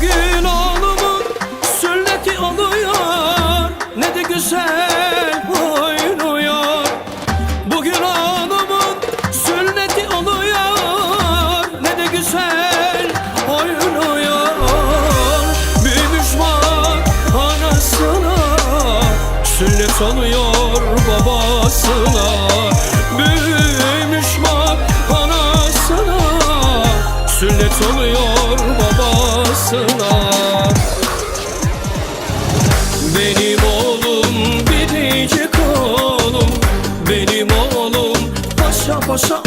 bugün. Koşa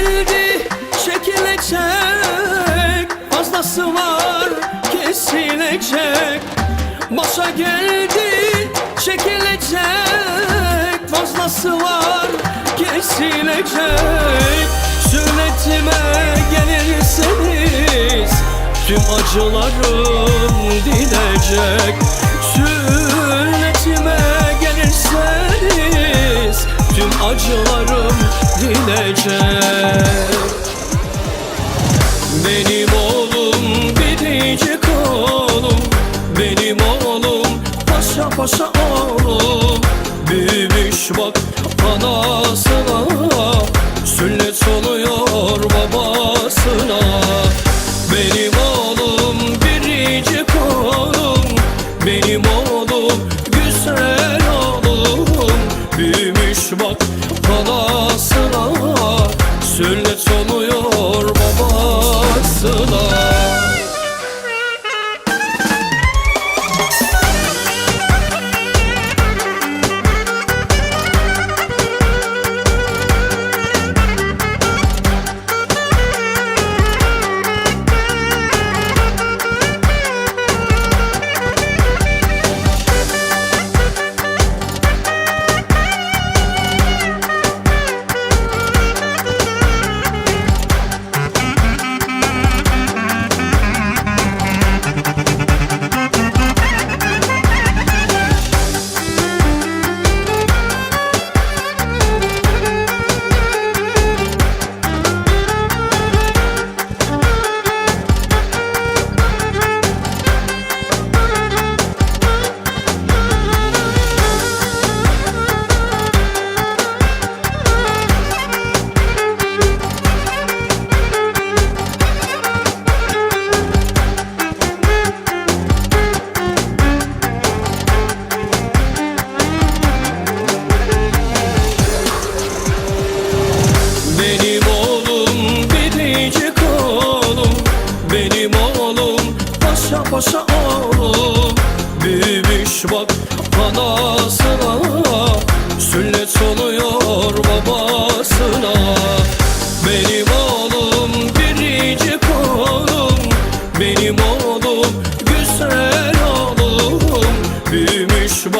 geldi çekilecek. Fazlası var kesilecek. Başa geldi çekilecek. Fazlası var kesilecek. Sünnetime gelirseniz Tüm acılarım dinecek Sünnetime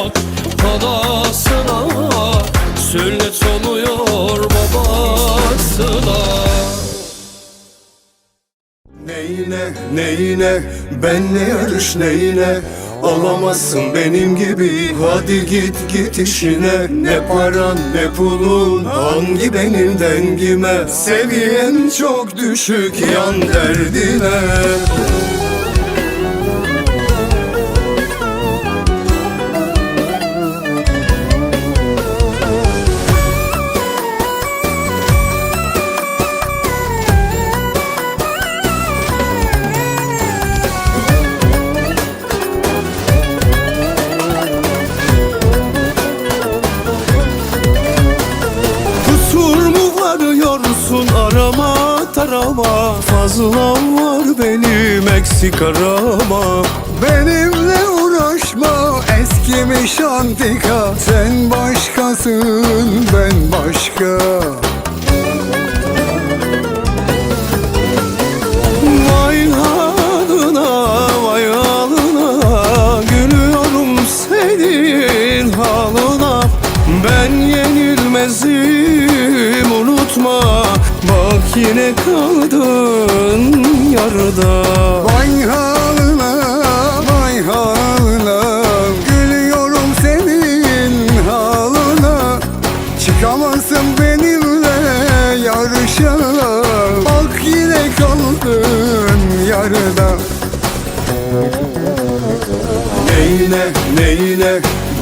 bak Kadasına Sünnet oluyor babasına. Neyine neyine benle yarış neyine? Olamazsın benim gibi. Hadi git git işine. Ne paran ne pulun Hangi benim dengime? Seviyen çok düşük Yan derdine. Arama Benimle uğraşma. Eskimiş antika. Sen başkasın ben başka. Vay haline vay haline Gülüyorum senin halına. Ben yenilmezim unutma. Bak yine kaldın yarıda Neyine neyine?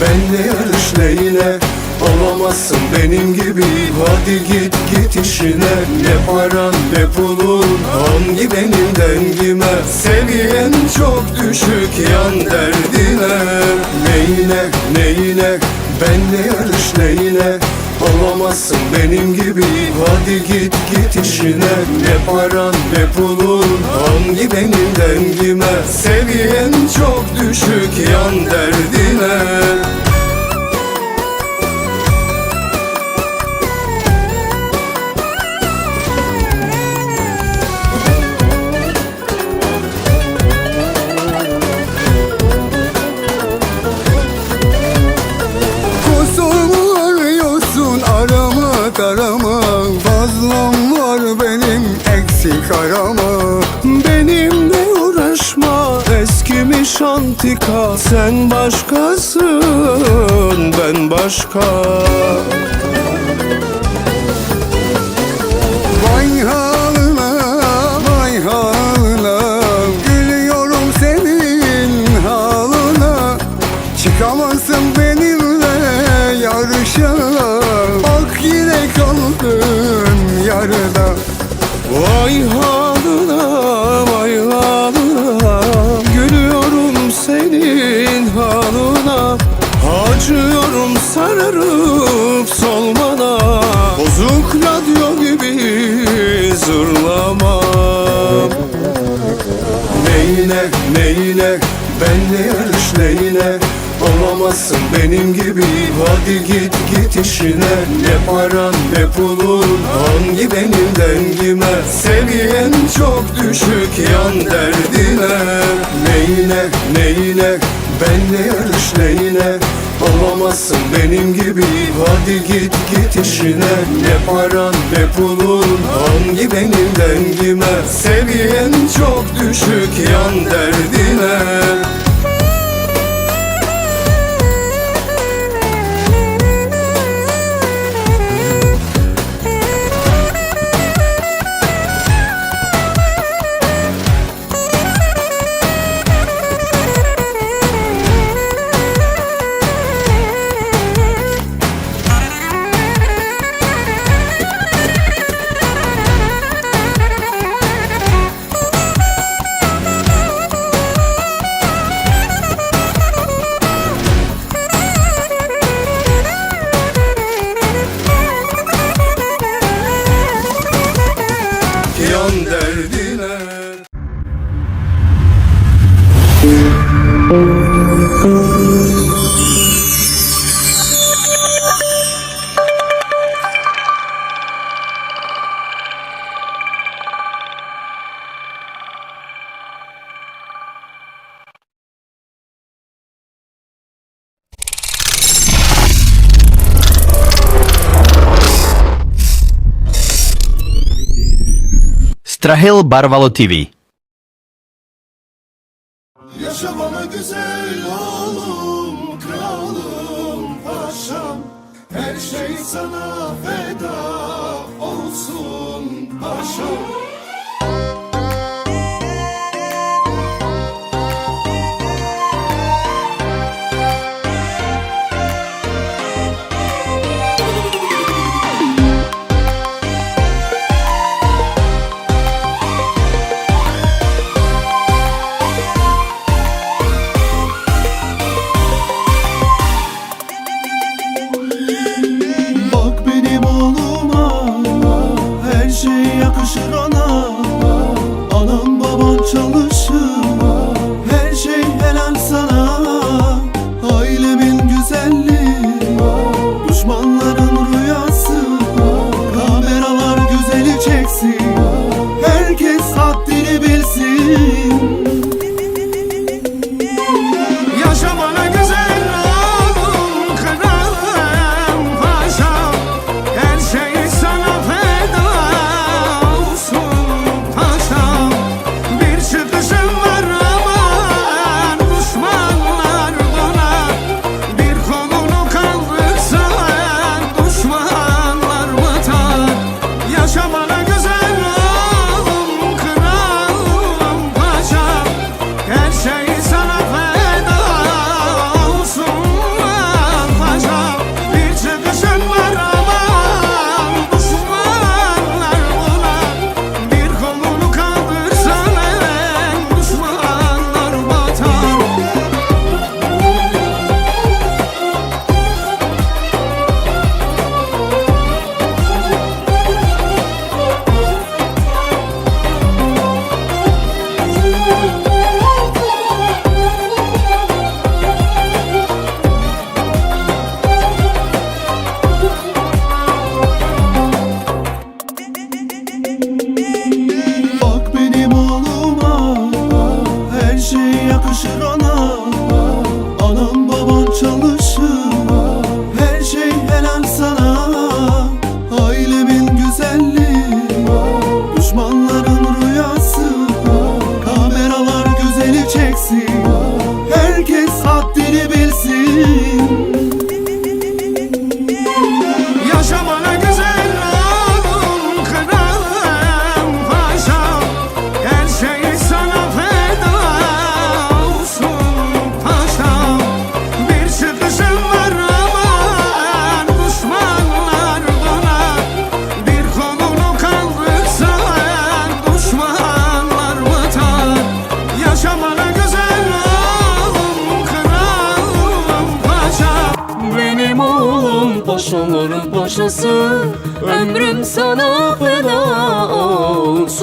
Benle yarış neyine? Olamazsın benim gibi. Hadi git git işine. Ne paran ne pulun? Hangi benim dengime? Seviyen çok düşük yan derdine. Neyine neyine? Benle yarış neyine Olamazsın benim gibi. Hadi git git işine. Ne paran ne pulun? Hangi benim dengime? Seviyen çok düşük. Yan derdine başka zırlama. Neyine neyine benle yarış neyine? Olamazsın benim gibi. Hadi git git işine. Ne paran ne pulun hangi benim dengime? Seviyen çok düşük yan derdine. Neyine neyine benle yarış neyine Olamazsın benim gibi. Hadi git git işine. Ne paran ne pulun? Hangi benim dengime? Seviyen çok düşük yan derdine Strahil Barvalo TV Yaşamalı güzel oğlum, kralım, paşam. Her şey sana feda olsun paşam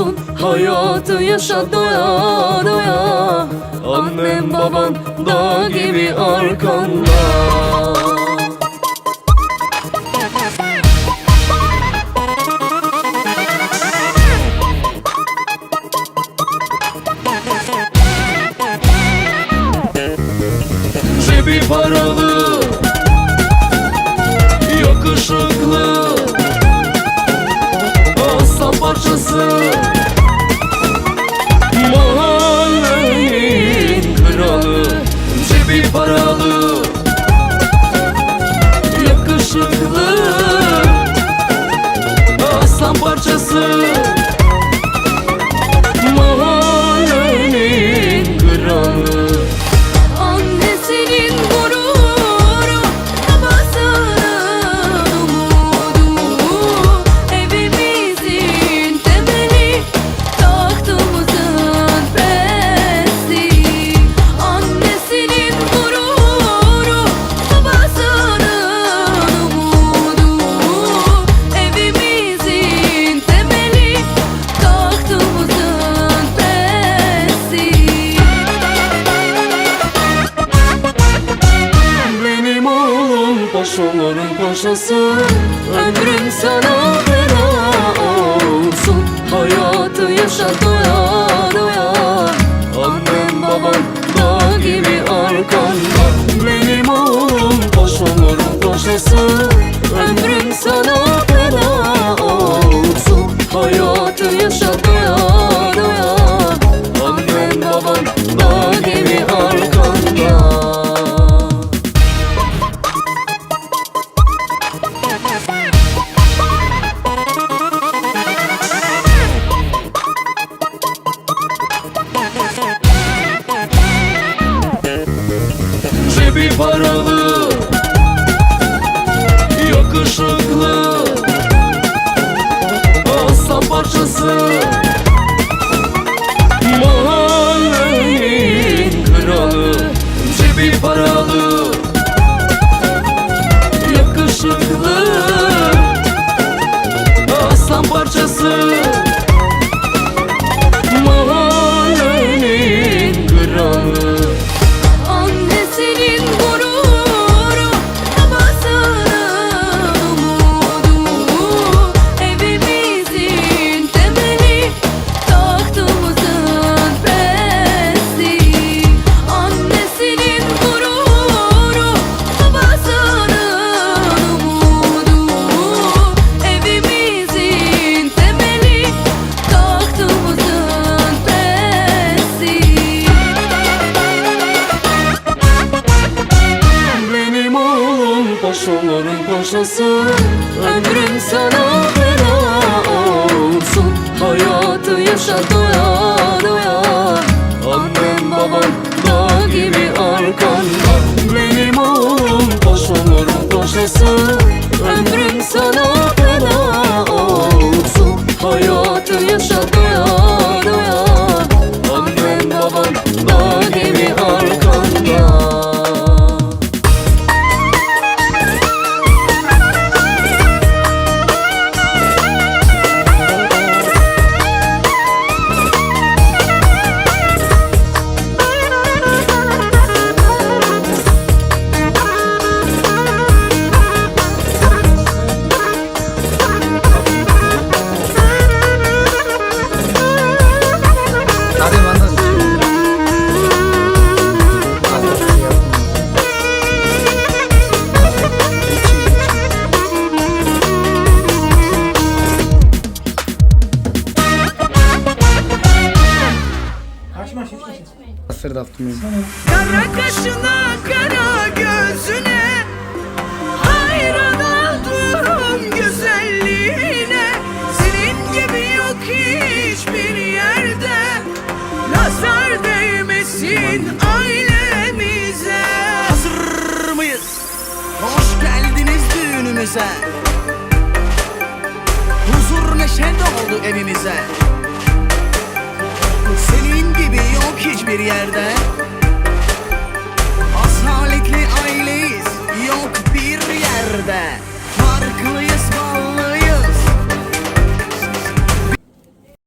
olsun. Hayatı yaşa doya doya. Annem baban dağ gibi arkanda. Ömrüm sana feda olsun. Hayatı yaşa doya doya Annem babam bademi arka önünüze Huzur neşe doldu evimize Senin gibi yok hiçbir yerde. Asaletli aileyiz yok bir yerde.